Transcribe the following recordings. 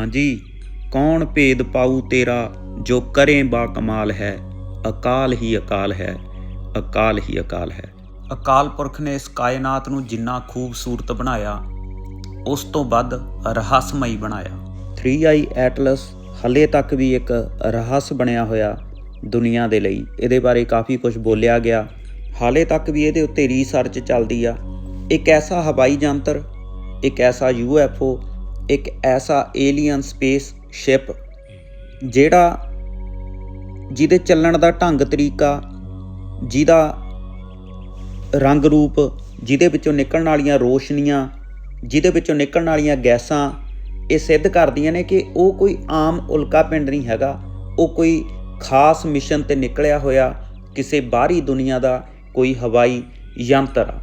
ਹਾਂਜੀ ਕੌਣ ਭੇਦ ਪਾਊ ਤੇਰਾ ਜੋ ਕਰੇ ਬਾ ਕਮਾਲ ਹੈ? ਅਕਾਲ ਹੀ ਅਕਾਲ ਹੈ ਅਕਾਲ ਹੀ ਅਕਾਲ ਹੈ। ਅਕਾਲ ਪੁਰਖ ਨੇ ਇਸ ਕਾਇਨਾਤ ਨੂੰ ਜਿੰਨਾ ਖੂਬਸੂਰਤ ਬਣਾਇਆ ਉਸ ਤੋਂ ਵੱਧ ਰਹੱਸਮਈ ਬਣਾਇਆ। 3i ਐਟਲਸ ਹਲੇ ਤੱਕ ਵੀ ਇੱਕ ਰਹੱਸ ਬਣਿਆ ਹੋਇਆ ਦੁਨੀਆ ਦੇ ਲਈ। ਇਹਦੇ ਬਾਰੇ ਕਾਫੀ ਕੁਝ ਬੋਲਿਆ ਗਿਆ। ਹਾਲੇ ਤੱਕ ਵੀ ਇਹਦੇ ਉੱਤੇ ਰਿਸਰਚ ਚੱਲਦੀ ਆ। ਇੱਕ ਐਸਾ ਹਵਾਈ ਯੰਤਰ ਇੱਕ ਐਸਾ ਯੂਐਫਓ ਇੱਕ ਐਸਾ ਏਲੀਅਨ ਸਪੇਸ ਸ਼ਿਪ ਜਿਹੜਾ ਜਿਹਦੇ ਚੱਲਣ ਦਾ ਢੰਗ ਤਰੀਕਾ, ਜਿਹਦਾ ਰੰਗ ਰੂਪ, ਜਿਹਦੇ ਵਿੱਚੋਂ ਨਿਕਲਣ ਵਾਲੀਆਂ ਰੋਸ਼ਨੀਆਂ, ਜਿਹਦੇ ਵਿੱਚੋਂ ਨਿਕਲਣ ਵਾਲੀਆਂ ਗੈਸਾਂ, ਇਹ ਸਿੱਧ ਕਰਦੀਆਂ ਨੇ ਕਿ ਉਹ ਕੋਈ ਆਮ ਉਲਕਾ ਪਿੰਡ ਨਹੀਂ ਹੈਗਾ। ਉਹ ਕੋਈ ਖਾਸ ਮਿਸ਼ਨ ਤੇ ਨਿਕਲਿਆ ਹੋਇਆ ਕਿਸੇ ਬਾਹਰੀ ਦੁਨੀਆ ਦਾ ਕੋਈ ਹਵਾਈ ਯੰਤਰ ਆ,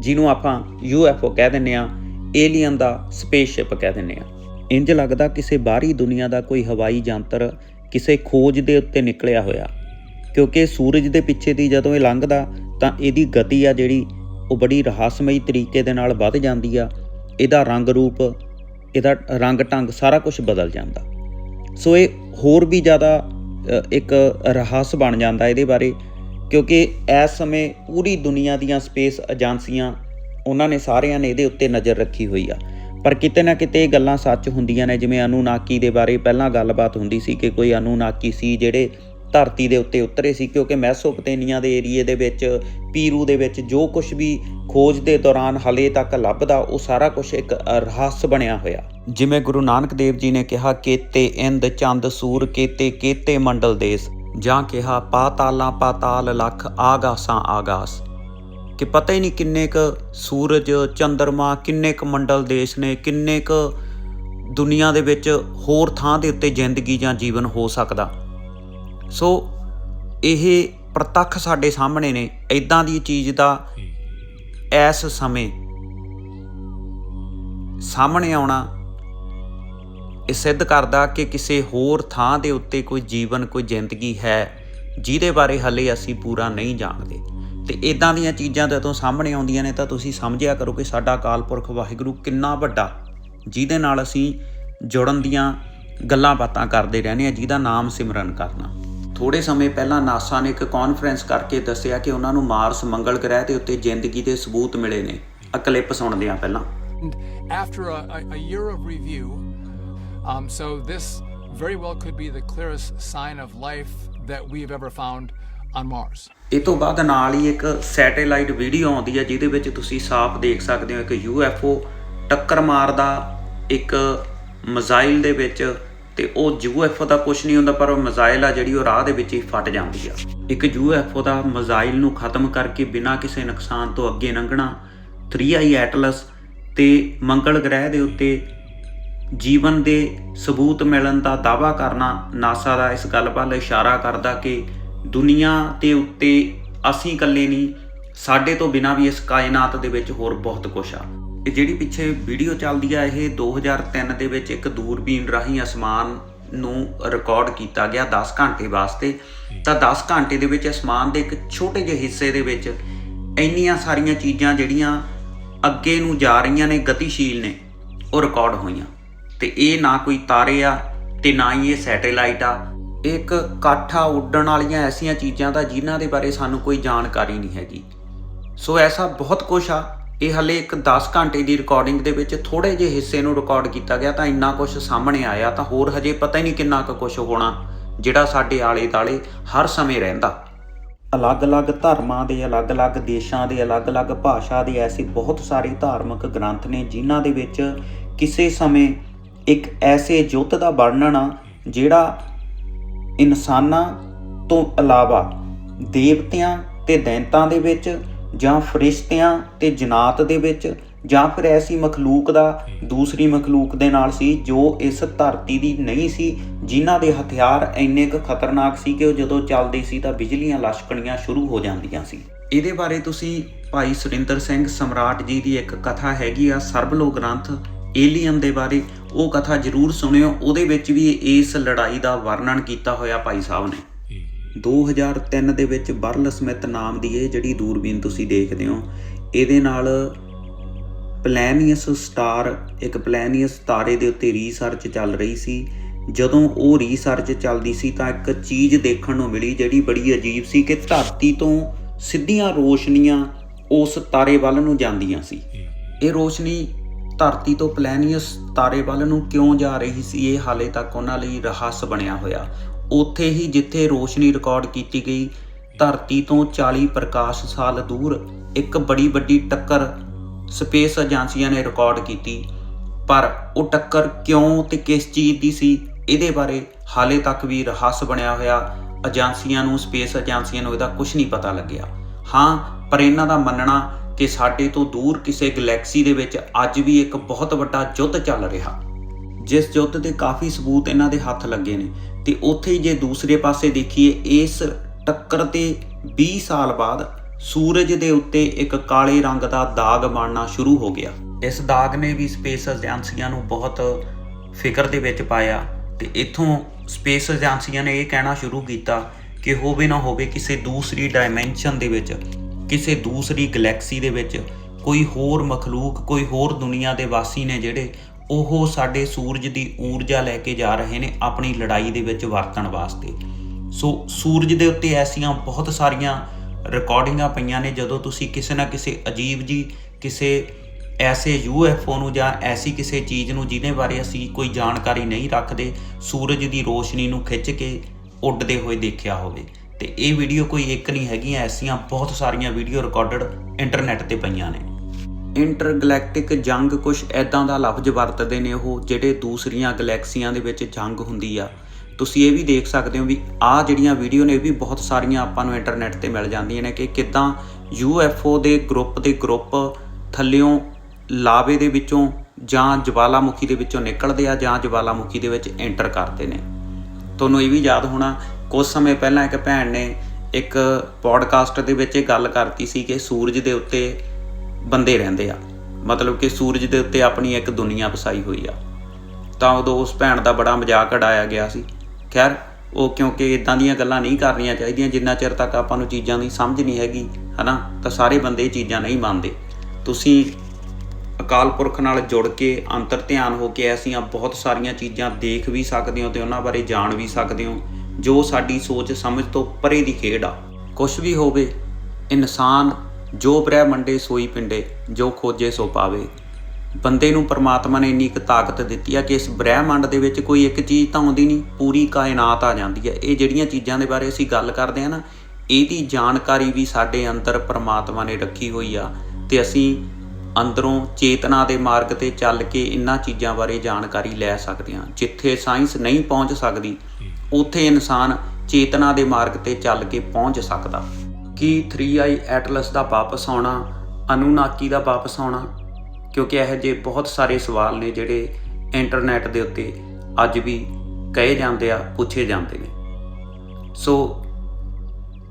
ਜਿਹਨੂੰ ਆਪਾਂ ਯੂਐਫਓ ਕਹਿ ਦਿੰਨੇ ਆ ਏਲੀਅਨ ਦਾ ਸਪੇਸਸ਼ਿਪ ਕਹਿ ਦਿੰਨੇ ਆ ਇੰਜ ਲੱਗਦਾ ਕਿਸੇ ਬਾਹਰੀ ਦੁਨੀਆ ਦਾ ਕੋਈ ਹਵਾਈ ਯੰਤਰ ਕਿਸੇ ਖੋਜ ਦੇ ਉੱਤੇ ਨਿਕਲਿਆ ਹੋਇਆ। ਕਿਉਂਕਿ ਸੂਰਜ ਦੇ ਪਿੱਛੇ ਦੀ ਜਦੋਂ ਇਹ ਲੰਘਦਾ, ਤਾਂ ਇਹਦੀ ਗਤੀ ਆ ਜਿਹੜੀ, ਉਹ ਬੜੀ ਰਹੱਸਮਈ ਤਰੀਕੇ ਦੇ ਨਾਲ ਵੱਧ ਜਾਂਦੀ ਆ। ਇਹਦਾ ਰੰਗ ਰੂਪ, ਇਹਦਾ ਰੰਗ ਢੰਗ ਸਾਰਾ ਕੁਝ ਬਦਲ ਜਾਂਦਾ। ਸੋ ਇਹ ਹੋਰ ਵੀ ਜ਼ਿਆਦਾ ਇੱਕ ਰਹੱਸ ਬਣ ਜਾਂਦਾ ਇਹਦੇ ਬਾਰੇ। ਕਿਉਂਕਿ ਇਸ ਸਮੇਂ ਪੂਰੀ ਦੁਨੀਆ ਦੀਆਂ ਸਪੇਸ ਏਜੰਸੀਆਂ ਉਹਨਾਂ ਨੇ ਸਾਰਿਆਂ ਨੇ ਇਹਦੇ ਉੱਤੇ ਨਜ਼ਰ ਰੱਖੀ ਹੋਈ ਆ। ਪਰ ਕਿਤੇ ਨਾ ਕਿਤੇ ਇਹ ਗੱਲਾਂ ਸੱਚ ਹੁੰਦੀਆਂ ਨੇ, ਜਿਵੇਂ ਅਨੂਨਾਕੀ ਦੇ ਬਾਰੇ ਪਹਿਲਾਂ ਗੱਲਬਾਤ ਹੁੰਦੀ ਸੀ ਕਿ ਕੋਈ ਅਨੂਨਾਕੀ ਸੀ ਜਿਹੜੇ ਧਰਤੀ ਦੇ ਉੱਤੇ ਉਤਰੇ ਸੀ, ਕਿਉਂਕਿ ਮੈਸੋਪੋਟੇਮੀਆ ਦੇ ਏਰੀਏ ਦੇ ਵਿੱਚ, ਪੀਰੂ ਦੇ ਵਿੱਚ ਜੋ ਕੁਝ ਵੀ ਖੋਜ ਦੇ ਦੌਰਾਨ ਹਲੇ ਤੱਕ ਲੱਭਦਾ, ਉਹ ਸਾਰਾ ਕੁਝ ਇੱਕ ਰਹੱਸ ਬਣਿਆ ਹੋਇਆ। ਜਿਵੇਂ ਗੁਰੂ ਨਾਨਕ ਦੇਵ ਜੀ ਨੇ ਕਿਹਾ, ਕੇਤੇ ਇੰਦ ਚੰਦ ਸੂਰ, ਕੇਤੇ ਕੇਤੇ ਮੰਡਲ ਦੇਸ। ਜਾਂ ਕਿਹਾ, ਪਾਤਾਲਾਂ ਪਾਤਾਲ ਲੱਖ ਆਗਾਸਾਂ ਆਗਾਸ। ਕਿ ਪਤਾ ਹੀ ਨਹੀਂ ਕਿੰਨੇ ਕ ਸੂਰਜ, ਚੰਦਰਮਾ, ਕਿੰਨੇ ਕ ਮੰਡਲ ਦੇਸ਼ ਨੇ, ਕਿੰਨੇ ਕ ਦੁਨੀਆ ਦੇ ਵਿੱਚ ਹੋਰ ਥਾਂ ਦੇ ਉੱਤੇ ਜ਼ਿੰਦਗੀ ਜਾਂ ਜੀਵਨ ਹੋ ਸਕਦਾ। ਸੋ ਇਹ ਪ੍ਰਤੱਖ ਸਾਡੇ ਸਾਹਮਣੇ ਨੇ ਇਦਾਂ ਦੀ ਚੀਜ਼ ਦਾ ਇਸ ਸਮੇਂ ਸਾਹਮਣੇ ਆਉਣਾ ਇਹ ਸਿੱਧ ਕਰਦਾ ਕਿ ਕਿਸੇ ਹੋਰ ਥਾਂ ਦੇ ਉੱਤੇ ਕੋਈ ਜੀਵਨ, ਕੋਈ ਜ਼ਿੰਦਗੀ ਹੈ, ਜਿਹਦੇ ਬਾਰੇ ਹਲੇ ਅਸੀਂ ਪੂਰਾ ਨਹੀਂ ਜਾਣਦੇ। ਤੇ ਇਦਾਂ ਦੀਆਂ ਚੀਜ਼ਾਂ ਜਦੋਂ ਸਾਹਮਣੇ ਆਉਂਦੀਆਂ ਨੇ ਤਾਂ ਤੁਸੀਂ ਸਮਝਿਆ ਕਰੋ ਕਿ ਸਾਡਾ ਅਕਾਲ ਪੁਰਖ ਵਾਹਿਗੁਰੂ ਕਿੰਨਾ ਵੱਡਾ ਜਿਹਦੇ ਨਾਲ ਅਸੀਂ ਜੁੜਨ ਦੀਆਂ ਗੱਲਾਂ ਬਾਤਾਂ ਕਰਦੇ ਰਹਿੰਦੇ ਆ ਜਿਹਦਾ ਨਾਮ ਸਿਮਰਨ ਕਰਨਾ। ਥੋੜੇ ਸਮੇਂ ਪਹਿਲਾਂ ਨਾਸਾ ਨੇ ਇੱਕ ਕਾਨਫਰੰਸ ਕਰਕੇ ਦੱਸਿਆ ਕਿ ਉਹਨਾਂ ਨੂੰ ਮਾਰਸ ਮੰਗਲ ਗ੍ਰਹਿ ਦੇ ਉੱਤੇ ਜ਼ਿੰਦਗੀ ਦੇ ਸਬੂਤ ਮਿਲੇ ਨੇ ਆ ਕਲਿੱਪ ਸੁਣਦੇ ਆ ਪਹਿਲਾਂ। After a, a, a year of review, um, so this very well could be the clearest sign of life that we've ever found on Mars. ਇਹ ਤੋਂ ਬਾਅਦ ਨਾਲ ਹੀ ਇੱਕ ਸੈਟੇਲਾਈਟ ਵੀਡੀਓ ਆਉਂਦੀ ਹੈ, ਜਿਹਦੇ ਵਿੱਚ ਤੁਸੀਂ ਸਾਫ਼ ਦੇਖ ਸਕਦੇ ਹੋ, ਇੱਕ ਯੂਐਫਓ ਟੱਕਰ ਮਾਰਦਾ ਇੱਕ ਮਿਜ਼ਾਈਲ ਦੇ ਵਿੱਚ, ਤੇ ਉਹ ਯੂਐਫਓ ਦਾ ਕੁਝ ਨਹੀਂ ਹੁੰਦਾ, ਪਰ ਉਹ ਮਿਜ਼ਾਈਲ ਆ ਜਿਹੜੀ ਉਹ ਰਾਹ ਦੇ ਵਿੱਚ ਹੀ ਫਟ ਜਾਂਦੀ ਆ ਇੱਕ ਯੂਐਫਓ ਦਾ ਮਿਜ਼ਾਈਲ ਨੂੰ ਖਤਮ ਕਰਕੇ ਬਿਨਾਂ ਕਿਸੇ ਨੁਕਸਾਨ ਤੋਂ ਅੱਗੇ ਲੰਘਣਾ 3i ਐਟਲਸ ਤੇ ਮੰਗਲ ਗ੍ਰਹਿ ਦੇ ਉੱਤੇ ਜੀਵਨ ਦੇ ਸਬੂਤ ਮਿਲਣ ਦਾ ਦਾਅਵਾ ਕਰਨਾ ਨਾਸਾ ਦਾ ਇਸ ਗੱਲ ਵੱਲ ਇਸ਼ਾਰਾ ਕਰਦਾ ਕਿ ਦੁਨੀਆ ਦੇ ਉੱਤੇ ਅਸੀਂ ਇਕੱਲੇ ਨਹੀਂ, ਸਾਡੇ ਤੋਂ ਬਿਨਾ ਵੀ ਇਸ ਕਾਇਨਾਤ ਦੇ ਵਿੱਚ ਹੋਰ ਬਹੁਤ ਕੁਝ ਆ। ਇਹ ਜਿਹੜੀ ਪਿੱਛੇ ਵੀਡੀਓ ਚੱਲਦੀ ਆ, ਇਹ 2003 ਦੇ ਵਿੱਚ ਇੱਕ ਦੂਰਬੀਨ ਰਾਹੀਂ ਅਸਮਾਨ ਨੂੰ ਰਿਕਾਰਡ ਕੀਤਾ ਗਿਆ 10 ਘੰਟੇ ਵਾਸਤੇ। ਤਾਂ 10 ਘੰਟੇ ਦੇ ਵਿੱਚ ਅਸਮਾਨ ਦੇ ਇੱਕ ਛੋਟੇ ਜਿਹੇ ਹਿੱਸੇ ਦੇ ਵਿੱਚ ਇੰਨੀਆਂ ਸਾਰੀਆਂ ਚੀਜ਼ਾਂ ਜਿਹੜੀਆਂ ਅੱਗੇ ਨੂੰ ਜਾ ਰਹੀਆਂ ਨੇ, ਗਤੀਸ਼ੀਲ ਨੇ, ਉਹ ਰਿਕਾਰਡ ਹੋਈਆਂ। ਤੇ ਇਹ ਨਾ ਕੋਈ ਤਾਰੇ ਆ ਤੇ ਨਾ ਹੀ ਇਹ ਸੈਟੇਲਾਈਟ ਆ। ਇੱਕ ਕਾਠਾ ਉੱਡਣ ਵਾਲੀਆਂ ਐਸੀਆਂ ਚੀਜ਼ਾਂ ਦਾ ਜਿਨ੍ਹਾਂ ਦੇ ਬਾਰੇ ਸਾਨੂੰ ਕੋਈ ਜਾਣਕਾਰੀ ਨਹੀਂ ਹੈਗੀ। ਸੋ ਐਸਾ ਬਹੁਤ ਕੁਝ ਆ। ਇਹ ਹਲੇ ਇੱਕ 10 ਘੰਟੇ ਦੀ ਰਿਕਾਰਡਿੰਗ ਦੇ ਵਿੱਚ ਥੋੜੇ ਜਿਹੇ ਹਿੱਸੇ ਨੂੰ ਰਿਕਾਰਡ ਕੀਤਾ ਗਿਆ ਤਾਂ ਇੰਨਾ ਕੁਝ ਸਾਹਮਣੇ ਆਇਆ ਤਾਂ ਹੋਰ ਹਜੇ ਪਤਾ ਹੀ ਨਹੀਂ ਕਿੰਨਾ ਕੁ ਕੁਝ ਹੋਣਾ, ਜਿਹੜਾ ਸਾਡੇ ਆਲੇ ਦਾਲੇ ਹਰ ਸਮੇਂ ਰਹਿੰਦਾ। ਅਲੱਗ-ਅਲੱਗ ਧਰਮਾਂ ਦੇ, ਅਲੱਗ-ਅਲੱਗ ਦੇਸ਼ਾਂ ਦੇ, ਅਲੱਗ-ਅਲੱਗ ਭਾਸ਼ਾ ਦੇ ਐਸੇ ਬਹੁਤ ਸਾਰੇ ਧਾਰਮਿਕ ਗ੍ਰੰਥ ਨੇ, ਜਿਨ੍ਹਾਂ ਦੇ ਵਿੱਚ ਕਿਸੇ ਸਮੇਂ ਇੱਕ ਐਸੇ ਜੁੱਤ ਦਾ ਵਰਣਨ ਆ, ਜਿਹੜਾ ਇਨਸਾਨਾਂ ਤੋਂ ਇਲਾਵਾ ਦੇਵਤਿਆਂ ਤੇ ਦੈਂਤਾਂ ਦੇ ਵਿੱਚ ਜਾਂ ਫਰਿਸ਼ਤਿਆਂ ਤੇ ਜਨਾਤ ਦੇ ਵਿੱਚ ਜਾਂ ਫਿਰ ਐਸੀ ਮਖਲੂਕ ਦਾ ਦੂਸਰੀ ਮਖਲੂਕ ਦੇ ਨਾਲ ਸੀ ਜੋ ਇਸ ਧਰਤੀ ਦੀ ਨਹੀਂ ਸੀ, ਜਿਨ੍ਹਾਂ ਦੇ ਹਥਿਆਰ ਇੰਨੇ ਕੁ ਖਤਰਨਾਕ ਸੀ ਕਿ ਉਹ ਜਦੋਂ ਚੱਲਦੇ ਸੀ ਤਾਂ ਬਿਜਲੀਆਂ ਲਸ਼ਕਣੀਆਂ ਸ਼ੁਰੂ ਹੋ ਜਾਂਦੀਆਂ ਸੀ। ਇਹਦੇ ਬਾਰੇ ਤੁਸੀਂ ਭਾਈ ਸੁਰਿੰਦਰ ਸਿੰਘ ਸਮਰਾਟ ਜੀ ਦੀ ਇੱਕ ਕਥਾ ਹੈਗੀ ਆ ਸਰਬਲੋ ਗ੍ਰੰਥ ਏਲੀਅਨ ਦੇ ਬਾਰੇ। ਉਹ ਕਥਾ ਜ਼ਰੂਰ ਸੁਣਿਓ। ਉਹਦੇ ਵਿੱਚ ਵੀ ਇਸ ਲੜਾਈ ਦਾ ਵਰਣਨ ਕੀਤਾ ਹੋਇਆ ਭਾਈ ਸਾਹਿਬ ਨੇ। 2003 ਦੇ ਵਿੱਚ ਬਰਲ ਸਮਿਥ ਨਾਮ ਦੀ ਇਹ ਜਿਹੜੀ ਦੂਰਬੀਨ ਤੁਸੀਂ ਦੇਖਦੇ ਹੋ ਇਹਦੇ ਨਾਲ ਪਲੈਨੀਅਸ ਸਟਾਰ ਇੱਕ ਪਲੈਨੀਅਸ ਤਾਰੇ ਦੇ ਉੱਤੇ ਰਿਸਰਚ ਚੱਲ ਰਹੀ ਸੀ। ਜਦੋਂ ਉਹ ਰਿਸਰਚ ਚੱਲਦੀ ਸੀ ਤਾਂ ਇੱਕ ਚੀਜ਼ ਦੇਖਣ ਨੂੰ ਮਿਲੀ ਜਿਹੜੀ ਬੜੀ ਅਜੀਬ ਸੀ ਕਿ ਧਰਤੀ ਤੋਂ ਸਿੱਧੀਆਂ ਰੋਸ਼ਨੀਆਂ ਉਸ ਤਾਰੇ ਵੱਲ ਨੂੰ ਜਾਂਦੀਆਂ ਸੀ। ਇਹ ਰੋਸ਼ਨੀ ਧਰਤੀ ਤੋਂ ਪਲੈਨੀਅਸ ਤਾਰੇ ਵੱਲ ਨੂੰ ਕਿਉਂ ਜਾ ਰਹੀ ਸੀ ਇਹ ਹਾਲੇ ਤੱਕ ਉਹਨਾਂ ਲਈ ਰਹੱਸ ਬਣਿਆ ਹੋਇਆ। ਉੱਥੇ ਹੀ ਜਿੱਥੇ ਰੋਸ਼ਨੀ ਰਿਕਾਰਡ ਕੀਤੀ ਗਈ, ਧਰਤੀ ਤੋਂ 40 ਪ੍ਰਕਾਸ਼ ਸਾਲ ਦੂਰ ਇੱਕ ਬੜੀ ਵੱਡੀ ਟੱਕਰ ਸਪੇਸ ਏਜੰਸੀਆਂ ਨੇ ਰਿਕਾਰਡ ਕੀਤੀ। ਪਰ ਉਹ ਟੱਕਰ ਕਿਉਂ ਤੇ ਕਿਸ ਚੀਜ਼ ਦੀ ਸੀ, ਇਹਦੇ ਬਾਰੇ ਹਾਲੇ ਤੱਕ ਵੀ ਰਹੱਸ ਬਣਿਆ ਹੋਇਆ ਏਜੰਸੀਆਂ ਨੂੰ, ਸਪੇਸ ਏਜੰਸੀਆਂ ਨੂੰ ਇਹਦਾ ਕੁਝ ਨਹੀਂ ਪਤਾ ਲੱਗਿਆ। ਹਾਂ, ਪਰ ਇਹਨਾਂ ਦਾ ਮੰਨਣਾ ਕਿ ਸਾਡੇ ਤੋਂ ਦੂਰ ਕਿਸੇ ਗੈਲੈਕਸੀ ਦੇ ਵਿੱਚ ਅੱਜ ਵੀ ਇੱਕ ਬਹੁਤ ਵੱਡਾ ਯੁੱਧ ਚੱਲ ਰਿਹਾ। ਜਿਸ ਯੁੱਧ ਦੇ ਕਾਫੀ ਸਬੂਤ ਇਹਨਾਂ ਦੇ ਹੱਥ ਲੱਗੇ ਨੇ। ਤੇ ਉੱਥੇ ਹੀ ਜੇ ਦੂਸਰੇ ਪਾਸੇ ਦੇਖੀਏ, ਇਸ ਟੱਕਰ ਤੇ 20 ਸਾਲ ਬਾਅਦ ਸੂਰਜ ਦੇ ਉੱਤੇ ਇੱਕ ਕਾਲੇ ਰੰਗ ਦਾ ਦਾਗ ਬਣਨਾ ਸ਼ੁਰੂ ਹੋ ਗਿਆ। ਇਸ ਦਾਗ ਨੇ ਵੀ ਸਪੇਸ ਏਜੰਸੀਆਂ ਨੂੰ ਬਹੁਤ ਫਿਕਰ ਦੇ ਵਿੱਚ ਪਾਇਆ ਤੇ ਇੱਥੋਂ ਸਪੇਸ ਏਜੰਸੀਆਂ ਨੇ ਇਹ ਕਹਿਣਾ ਸ਼ੁਰੂ ਕੀਤਾ ਕਿ ਹੋਵੇ ਨਾ ਹੋਵੇ ਕਿਸੇ ਦੂਸਰੀ ਡਾਈਮੈਂਸ਼ਨ ਦੇ ਵਿੱਚ ਕਿਸੇ ਦੂਸਰੀ ਗੈਲੈਕਸੀ ਦੇ ਵਿੱਚ ਕੋਈ ਹੋਰ ਮਖਲੂਕ, ਕੋਈ ਹੋਰ ਦੁਨੀਆ ਦੇ ਵਾਸੀ ਨੇ ਜਿਹੜੇ ਉਹ ਸਾਡੇ ਸੂਰਜ ਦੀ ਊਰਜਾ ਲੈ ਕੇ ਜਾ ਰਹੇ ਨੇ ਆਪਣੀ ਲੜਾਈ ਦੇ ਵਿੱਚ ਵਰਤਣ ਵਾਸਤੇ। ਸੋ ਸੂਰਜ ਦੇ ਉੱਤੇ ਐਸੀਆਂ ਬਹੁਤ ਸਾਰੀਆਂ ਰਿਕਾਰਡਿੰਗਾਂ ਪਈਆਂ ਨੇ ਜਦੋਂ ਤੁਸੀਂ ਕਿਸੇ ਨਾ ਕਿਸੇ ਅਜੀਬ ਜੀ ਕਿਸੇ ਐਸੇ UFO ਨੂੰ ਜਾਂ ਐਸੀ ਕਿਸੇ ਚੀਜ਼ ਨੂੰ ਜਿਹਦੇ ਬਾਰੇ ਅਸੀਂ ਕੋਈ ਜਾਣਕਾਰੀ ਨਹੀਂ ਰੱਖਦੇ, ਸੂਰਜ ਦੀ ਰੋਸ਼ਨੀ ਨੂੰ ਖਿੱਚ ਕੇ ਉੱਡਦੇ ਹੋਏ ਦੇਖਿਆ ਹੋਵੇ। ਤੇ ਇਹ ਵੀਡੀਓ ਕੋਈ ਇੱਕ ਨਹੀਂ ਹੈਗੀਆਂ, ਐਸੀਆਂ ਬਹੁਤ ਸਾਰੀਆਂ ਵੀਡੀਓ ਰਿਕਾਰਡਡ ਇੰਟਰਨੈਟ ਤੇ ਪਈਆਂ ਨੇ। ਇੰਟਰਗੈਲੈਕਟਿਕ ਜੰਗ ਕੁਝ ਐਦਾਂ ਦਾ ਲਫ਼ਜ਼ ਵਰਤਦੇ ਨੇ ਉਹ, ਜਿਹੜੇ ਦੂਸਰੀਆਂ ਗੈਲੈਕਸੀਆਂ ਦੇ ਵਿੱਚ ਜੰਗ ਹੁੰਦੀ ਆ। ਤੁਸੀਂ ਇਹ ਵੀ ਦੇਖ ਸਕਦੇ ਹੋ ਵੀ ਆਹ ਜਿਹੜੀਆਂ ਵੀਡੀਓ ਨੇ, ਇਹ ਵੀ ਬਹੁਤ ਸਾਰੀਆਂ ਆਪਾਂ ਨੂੰ ਇੰਟਰਨੈਟ ਤੇ ਮਿਲ ਜਾਂਦੀਆਂ ਨੇ ਕਿ ਕਿਦਾਂ UFO ਦੇ ਗਰੁੱਪ ਦੇ ਗਰੁੱਪ ਥੱਲਿਓਂ ਲਾਵੇ ਦੇ ਵਿੱਚੋਂ ਜਾਂ ਜਵਾਲਾਮੁਖੀ ਦੇ ਵਿੱਚੋਂ ਨਿਕਲਦੇ ਆ ਜਾਂ ਜਵਾਲਾਮੁਖੀ ਦੇ ਵਿੱਚ ਐਂਟਰ ਕਰਦੇ ਨੇ। ਤੁਹਾਨੂੰ ਇਹ ਵੀ ਯਾਦ ਹੋਣਾ ਕੁਝ ਸਮੇਂ ਪਹਿਲਾਂ ਇੱਕ ਭੈਣ ਨੇ ਇੱਕ ਪੋਡਕਾਸਟ ਦੇ ਵਿੱਚ ਇਹ ਗੱਲ ਕਰਤੀ ਸੀ ਕਿ ਸੂਰਜ ਦੇ ਉੱਤੇ ਬੰਦੇ ਰਹਿੰਦੇ ਆ। ਮਤਲਬ ਕਿ ਸੂਰਜ ਦੇ ਉੱਤੇ ਆਪਣੀ ਇੱਕ ਦੁਨੀਆ ਵਸਾਈ ਹੋਈ ਆ। ਤਾਂ ਉਦੋਂ ਉਸ ਭੈਣ ਦਾ ਬੜਾ ਮਜ਼ਾਕ ਉਡਾਇਆ ਗਿਆ ਸੀ। ਖੈਰ, ਉਹ ਕਿਉਂਕਿ ਇਦਾਂ ਦੀਆਂ ਗੱਲਾਂ ਨਹੀਂ ਕਰਨੀਆਂ ਚਾਹੀਦੀਆਂ, ਜਿੰਨਾ ਚਿਰ ਤੱਕ ਆਪਾਂ ਨੂੰ ਚੀਜ਼ਾਂ ਦੀ ਸਮਝ ਨਹੀਂ ਹੈਗੀ, ਹਨਾ? ਤਾਂ ਸਾਰੇ ਬੰਦੇ ਇਹ ਚੀਜ਼ਾਂ ਨਹੀਂ ਮੰਨਦੇ। ਤੁਸੀਂ ਅਕਾਲ ਪੁਰਖ ਨਾਲ ਜੁੜ ਕੇ ਅੰਤਰ ਧਿਆਨ ਹੋ ਕੇ ਐਸੀਆਂ ਬਹੁਤ ਸਾਰੀਆਂ ਚੀਜ਼ਾਂ ਦੇਖ ਵੀ ਸਕਦੇ ਹੋ ਤੇ ਉਹਨਾਂ ਬਾਰੇ ਜਾਣ ਵੀ ਸਕਦੇ ਹੋ। ਜੋ ਸਾਡੀ ਸੋਚ ਸਮਝ ਤੋਂ ਪਰੇ ਦੀ ਖੇਡ ਆ। ਕੁਛ ਵੀ ਹੋਵੇ, ਇਨਸਾਨ ਜੋ ਬ੍ਰਹਿ ਮੰਡੇ ਸੋਈ ਪਿੰਡੇ, ਜੋ ਖੋਜੇ ਸੋ ਪਾਵੇ। ਬੰਦੇ ਨੂੰ ਪਰਮਾਤਮਾ ਨੇ ਇੰਨੀ ਕੁ ਤਾਕਤ ਦਿੱਤੀ ਆ ਕਿ ਇਸ ਬ੍ਰਹਿਮੰਡ ਦੇ ਵਿੱਚ ਕੋਈ ਇੱਕ ਚੀਜ਼ ਤਾਂ ਆਉਂਦੀ ਨਹੀਂ, ਪੂਰੀ ਕਾਇਨਾਤ ਆ ਜਾਂਦੀ ਹੈ ਇਹ ਜਿਹੜੀਆਂ ਚੀਜ਼ਾਂ ਦੇ ਬਾਰੇ ਅਸੀਂ ਗੱਲ ਕਰਦੇ ਆ ਨਾ, ਇਹਦੀ ਜਾਣਕਾਰੀ ਵੀ ਸਾਡੇ ਅੰਦਰ ਪਰਮਾਤਮਾ ਨੇ ਰੱਖੀ ਹੋਈ ਆ ਤੇ ਅਸੀਂ ਅੰਦਰੋਂ ਚੇਤਨਾ ਦੇ ਮਾਰਗ ਤੇ ਚੱਲ ਕੇ ਇਹਨਾਂ ਚੀਜ਼ਾਂ ਬਾਰੇ ਜਾਣਕਾਰੀ ਲੈ ਸਕਦੇ ਹਾਂ, ਜਿੱਥੇ ਸਾਇੰਸ ਨਹੀਂ ਪਹੁੰਚ ਸਕਦੀ। ਉੱਥੇ ਇਨਸਾਨ ਚੇਤਨਾ ਦੇ ਮਾਰਗ ਤੇ ਚੱਲ ਕੇ ਪਹੁੰਚ ਸਕਦਾ। ਕੀ 3i ਐਟਲਸ ਦਾ ਵਾਪਸ ਆਉਣਾ, ਅਨੂਨਾਕੀ ਦਾ ਵਾਪਸ ਆਉਣਾ? ਕਿਉਂਕਿ ਇਹ ਜੇ ਬਹੁਤ ਸਾਰੇ ਸਵਾਲ ਨੇ ਜਿਹੜੇ ਇੰਟਰਨੈਟ ਦੇ ਉੱਤੇ ਅੱਜ ਵੀ ਕਹੇ ਜਾਂਦੇ ਆ, ਪੁੱਛੇ ਜਾਂਦੇ ਨੇ। ਸੋ,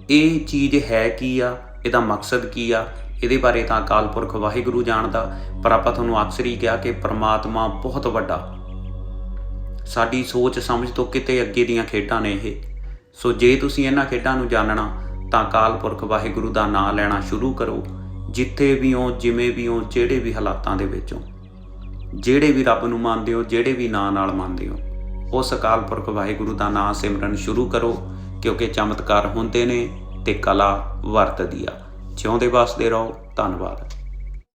ਇਹ ਚੀਜ਼ ਹੈ ਕੀ ਆ? ਇਹਦਾ ਮਕਸਦ ਕੀ ਆ? ਇਹਦੇ ਬਾਰੇ ਤਾਂ ਅਕਾਲ ਪੁਰਖ ਵਾਹਿਗੁਰੂ ਜਾਣਦਾ, ਪਰ ਆਪਾਂ ਤੁਹਾਨੂੰ ਅਕਸਰ ਹੀ ਕਿਹਾ ਕਿ ਪ੍ਰਮਾਤਮਾ ਬਹੁਤ ਵੱਡਾ ਸਾਡੀ ਸੋਚ ਸਮਝ ਤੋਂ ਕਿਤੇ ਅੱਗੇ ਦੀਆਂ ਖੇਡਾਂ ਨੇ ਇਹ। ਸੋ ਜੇ ਤੁਸੀਂ ਇਹਨਾਂ ਖੇਡਾਂ ਨੂੰ ਜਾਣਨਾ, ਤਾਂ ਅਕਾਲ ਪੁਰਖ ਵਾਹਿਗੁਰੂ ਦਾ ਨਾਮ ਲੈਣਾ ਸ਼ੁਰੂ ਕਰੋ, ਜਿੱਥੇ ਵੀ ਹੋ, ਜਿਵੇਂ ਵੀ ਹੋ, ਜਿਹੜੇ ਵੀ ਹਾਲਾਤਾਂ ਦੇ ਵਿੱਚ ਹੋ। ਜਿਹੜੇ ਵੀ ਰੱਬ ਨੂੰ ਮੰਨਦੇ ਹੋ, ਜਿਹੜੇ ਵੀ ਨਾਂ ਨਾਲ ਮੰਨਦੇ ਹੋ, ਉਸ ਅਕਾਲ ਪੁਰਖ ਵਾਹਿਗੁਰੂ ਦਾ ਨਾਮ ਸਿਮਰਨ ਸ਼ੁਰੂ ਕਰੋ, ਕਿਉਂਕਿ ਚਮਤਕਾਰ ਹੁੰਦੇ ਨੇ ਤੇ ਕਲਾ ਵਰਤਦੀ ਆ। ਜਿਉਂਦੇ ਵਸਦੇ ਰਹੋ। ਧੰਨਵਾਦ।